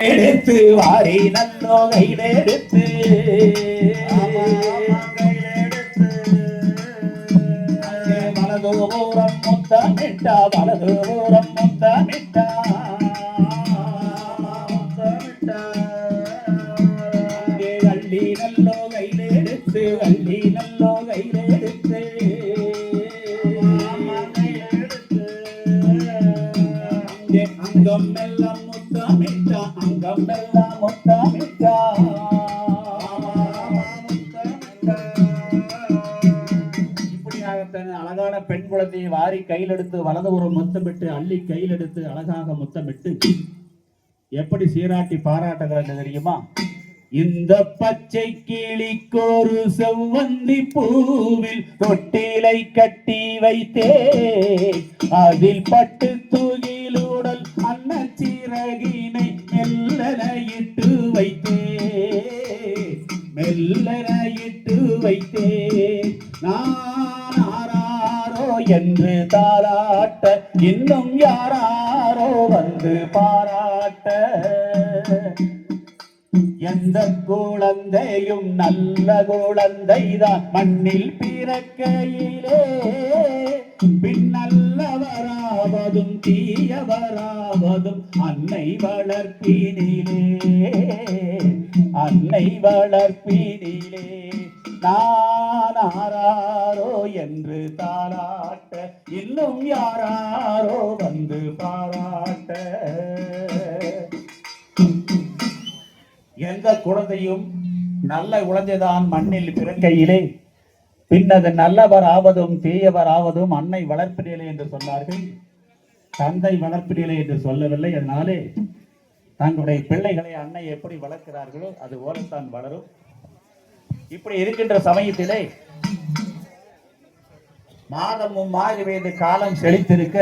எடுத்து வாரி நல்லோ கையிலெடுத்து அங்கே வலதுபுறம் முத்தமிட்டா வலதுபுறம் முத்தமிட்டா அள்ளி நல்லோ கையிலெடுத்து அள்ளி நல்லோ கையிலெடுத்து அங்கே அங்கம் எல்லாம் முத்தமிட்டா அங்கம் எல்லாம் முத்தமிட்டா. இப்படியாக அழகான பெண் குழந்தையை வாரி கையில் எடுத்து வலது ஒரு முத்தமிட்டு அள்ளி கையில் எடுத்து அழகாக முத்தமிட்டு எப்படி சீராட்டி பாராட்டுகிறது தெரியுமா? இந்த பச்சை கிளிக்கோரு செவ்வந்தி பூவில் தொட்டிலை கட்டி வைத்தே அதில் பட்டு தூகி வைத்தே நான் ஆராரோ என்று தாராட்ட இன்னும் யாராரோ வந்து பாராட்ட. எந்த குழந்தையும் நல்ல குழந்தைதான் மண்ணில் பிறக்கையிலே. பின்னல்லவராவதும் தீயவராவதும் அன்னை வளர்ப்பினிலே. அன்னை வளர்ப்பினிலே. நான் ஆராரோ என்று தாராட்ட இன்னும் யாராரோ வந்து பாராட்ட. எந்த குழந்தையும் நல்ல குழந்தைதான் மண்ணில் பிறக்கையிலே பின்னது நல்லவர் ஆவதும் தீயவர் ஆவதும் அன்னை வளர்ப்பினிலே என்று சொன்னார்கள். தந்தை வளர்ப்பினிலே என்று சொல்லவில்லை. அதனாலே தங்களுடைய பிள்ளைகளை அன்னை எப்படி வளர்க்கிறார்களோ அது போலத்தான் வளரும். இப்படி இருக்கின்ற சமயத்திலே மாதமும் மாறி வயது காலம் செழித்திருக்க